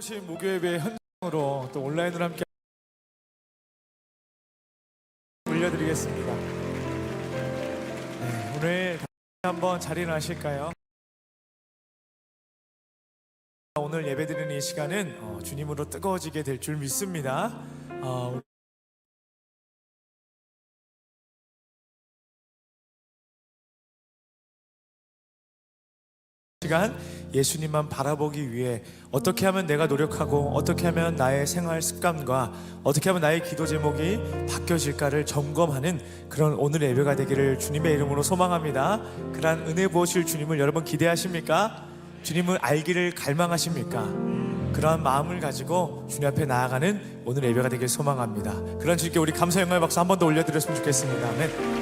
오신 목요예배 현장으로 또 온라인으로 함께 올려드리겠습니다. 네, 오늘 한번 자리를 하실까요? 오늘 예배드리는 이 시간은 어, 주님으로 뜨거워지게 될 줄 믿습니다. 시간 예수님만 바라보기 위해 어떻게 하면 내가 노력하고 어떻게 하면 나의 생활 습관과 어떻게 하면 나의 기도 제목이 바뀌어질까를 점검하는 그런 오늘의 예배가 되기를 주님의 이름으로 소망합니다. 그러한 은혜 부으실 주님을 여러분 기대하십니까? 주님을 알기를 갈망하십니까? 그러한 마음을 가지고 주님 앞에 나아가는 오늘 예배가 되길 소망합니다. 그런 주님께 우리 감사 영광의 박수 한 번 더 올려드렸으면 좋겠습니다. 아멘.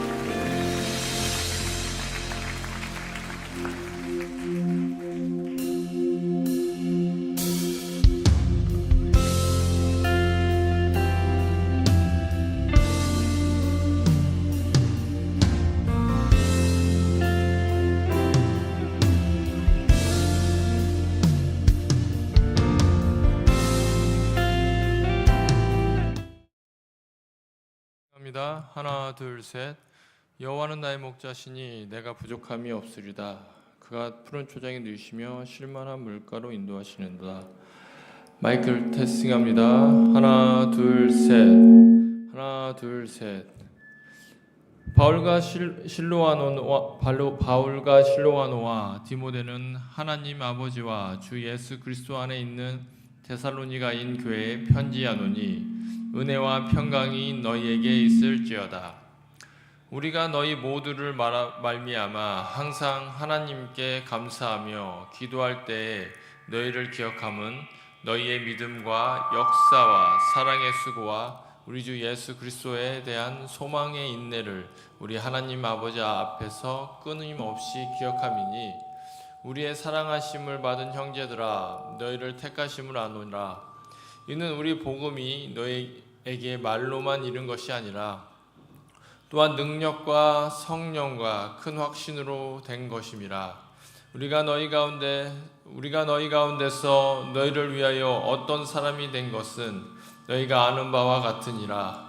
합니다. 하나, 둘, 셋. 여호와는 나의 목자시니 내가 부족함이 없으리다. 그가 푸른 초장에 누시며 실만한 물가로 인도하시는다. 마이크를 테스팅합니다. 하나, 둘, 셋. 하나, 둘, 셋. 바울과 실, 실로아노와 바울과 실로아노와 디모데는 하나님 아버지와 주 예수 그리스도 안에 있는 데살로니가인 교회에 편지하노니 은혜와 평강이 너희에게 있을지어다. 우리가 너희 모두를 말하- 말미암아 항상 하나님께 감사하며 기도할 때에 너희를 기억함은 너희의 믿음과 역사와 사랑의 수고와 우리 주 예수 그리스도에 대한 소망의 인내를 우리 하나님 아버지 앞에서 끊임없이 기억함이니 우리의 사랑하심을 받은 형제들아 너희를 택하심을 아노라 이는 우리 복음이 너희에게 말로만 이른 것이 아니라 또한 능력과 성령과 큰 확신으로 된 것임이라. 우리가 너희 가운데 우리가 너희 가운데서 너희를 위하여 어떤 사람이 된 것은 너희가 아는 바와 같으니라.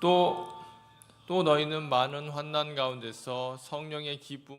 또또 너희는 많은 환난 가운데서 성령의 기쁨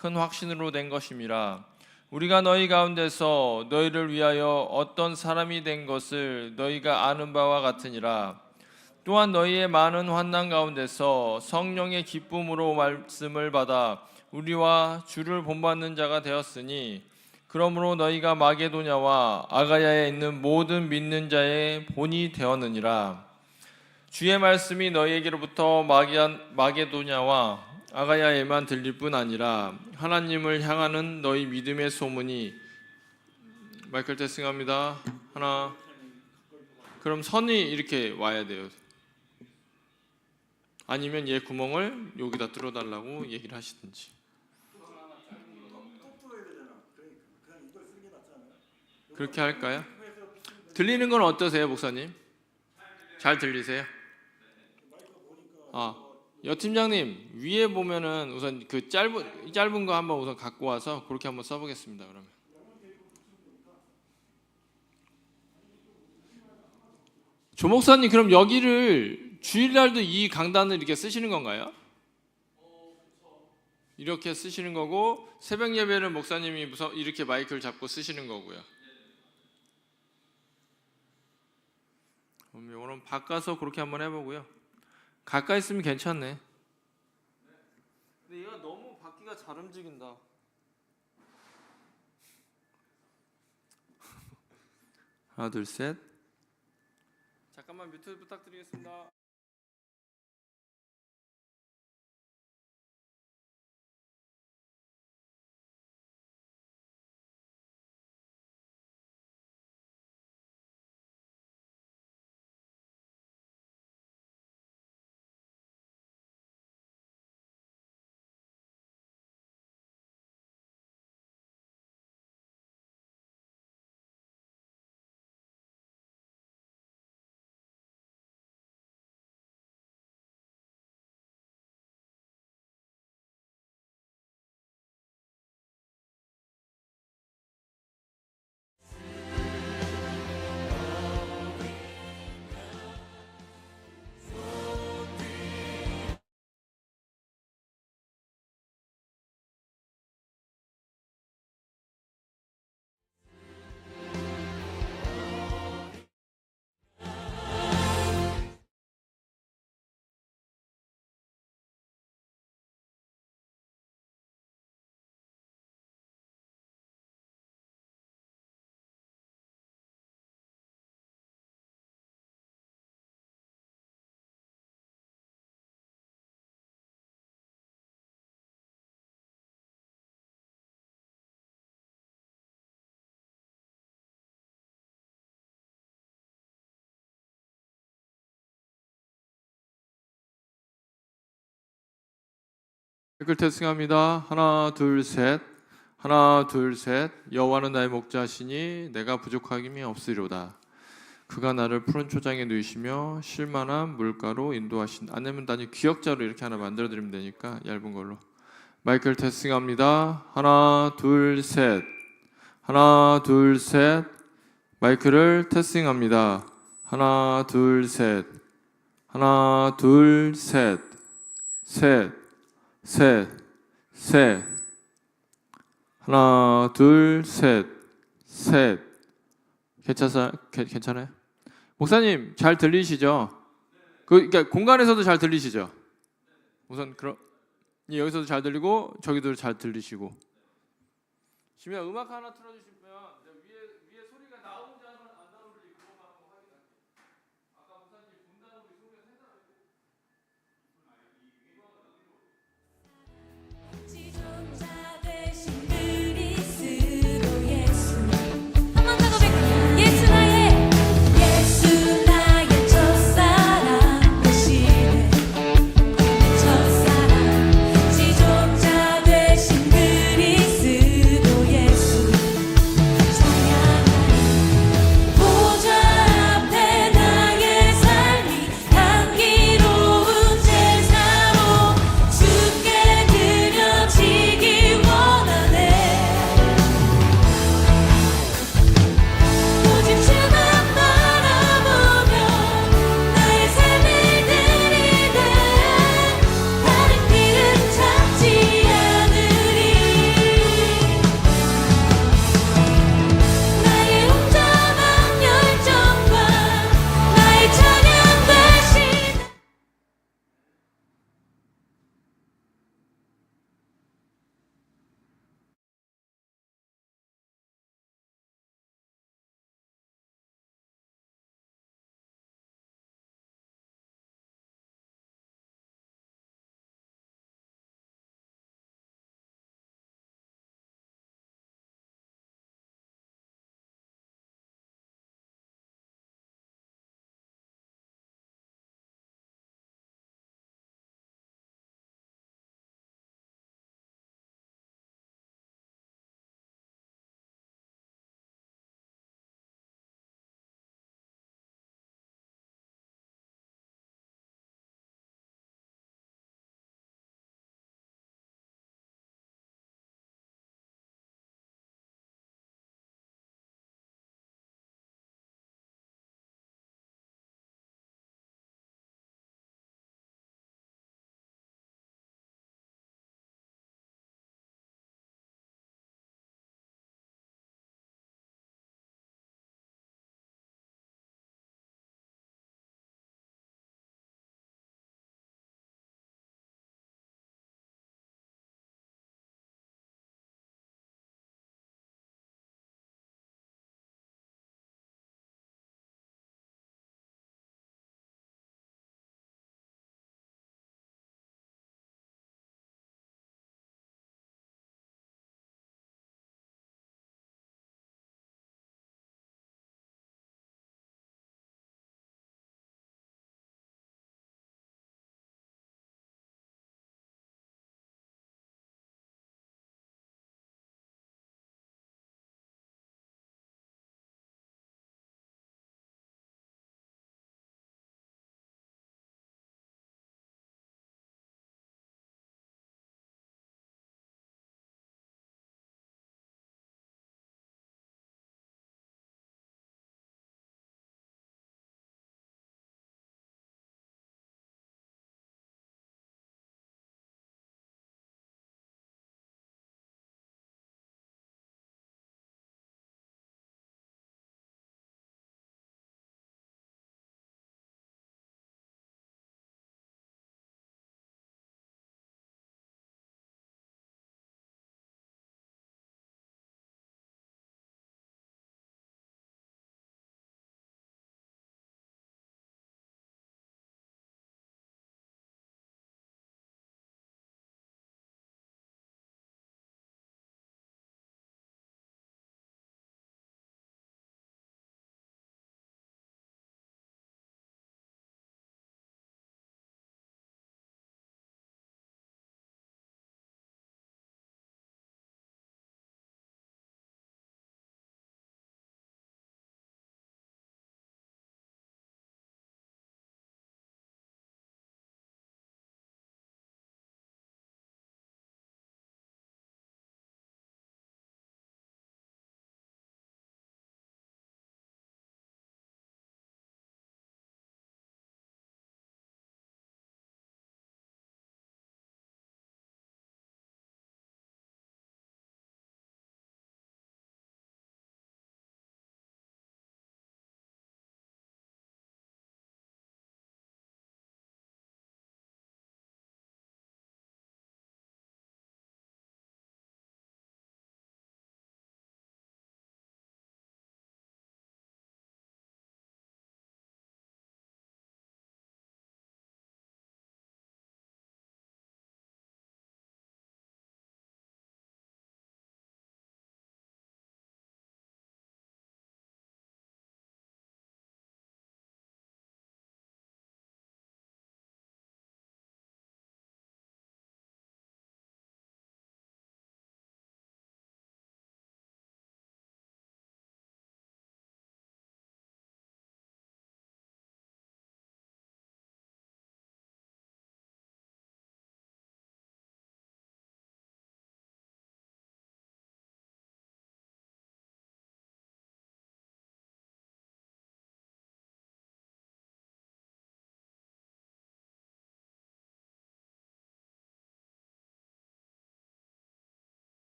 큰 확신으로 된 것임이라 우리가 너희 가운데서 너희를 위하여 어떤 사람이 된 것을 너희가 아는 바와 같으니라. 또한 너희의 많은 환난 가운데서 성령의 기쁨으로 말씀을 받아 우리와 주를 본받는 자가 되었으니 그러므로 너희가 마게도냐와 아가야에 있는 모든 믿는 자의 본이 되었느니라. 주의 말씀이 너희에게로부터 마게- 마게도냐와 아가야에만 들릴 뿐 아니라 하나님을 향하는 너희 믿음의 소문이 마이클 테스팅합니다. 하나. 그럼 선이 이렇게 와야 돼요. 아니면 얘 구멍을 여기다 뚫어달라고 얘기를 하시든지. 그렇게 할까요? 들리는 건 어떠세요, 목사님? 잘 들리세요? 아, 여 팀장님 위에 보면은 우선 그 짧은 짧은 거 한번 우선 갖고 와서 그렇게 한번 써보겠습니다. 그러면 조 목사님 그럼 여기를 주일날도 이 강단을 이렇게 쓰시는 건가요? 이렇게 쓰시는 거고 새벽 예배는 목사님이 이렇게 마이크를 잡고 쓰시는 거고요. 그럼 오늘 바꿔서 그렇게 한번 해보고요. 가까이 있으면 괜찮네. 근데 얘가 너무 바퀴가 잘 움직인다. 하나 둘 셋. 잠깐만 뮤트 부탁드리겠습니다. 댓글 테스팅합니다. 하나, 둘, 셋. 하나, 둘, 셋. 여호와는 나의 목자시니 내가 부족함이 없으리로다. 그가 나를 푸른 초장에 누이시며 쉴만한 물가로 인도하신. 안 되면 단지 기억자로 이렇게 하나 만들어 드리면 되니까 얇은 걸로. 마이크를 테스팅합니다. 하나, 둘, 셋. 하나, 둘, 셋. 마이크를 테스팅합니다. 하나, 둘, 셋. 하나, 둘, 셋. 셋. 셋, 셋, 하나, 둘, 셋, 셋. 괜찮아, 괜- 괜찮아요? 목사님 잘 들리시죠? 그 그러니까 공간에서도 잘 들리시죠? 우선 그럼 예, 여기서도 잘 들리고 저기도 잘 들리시고. 지민아 음악 하나 틀어주시면. comes out.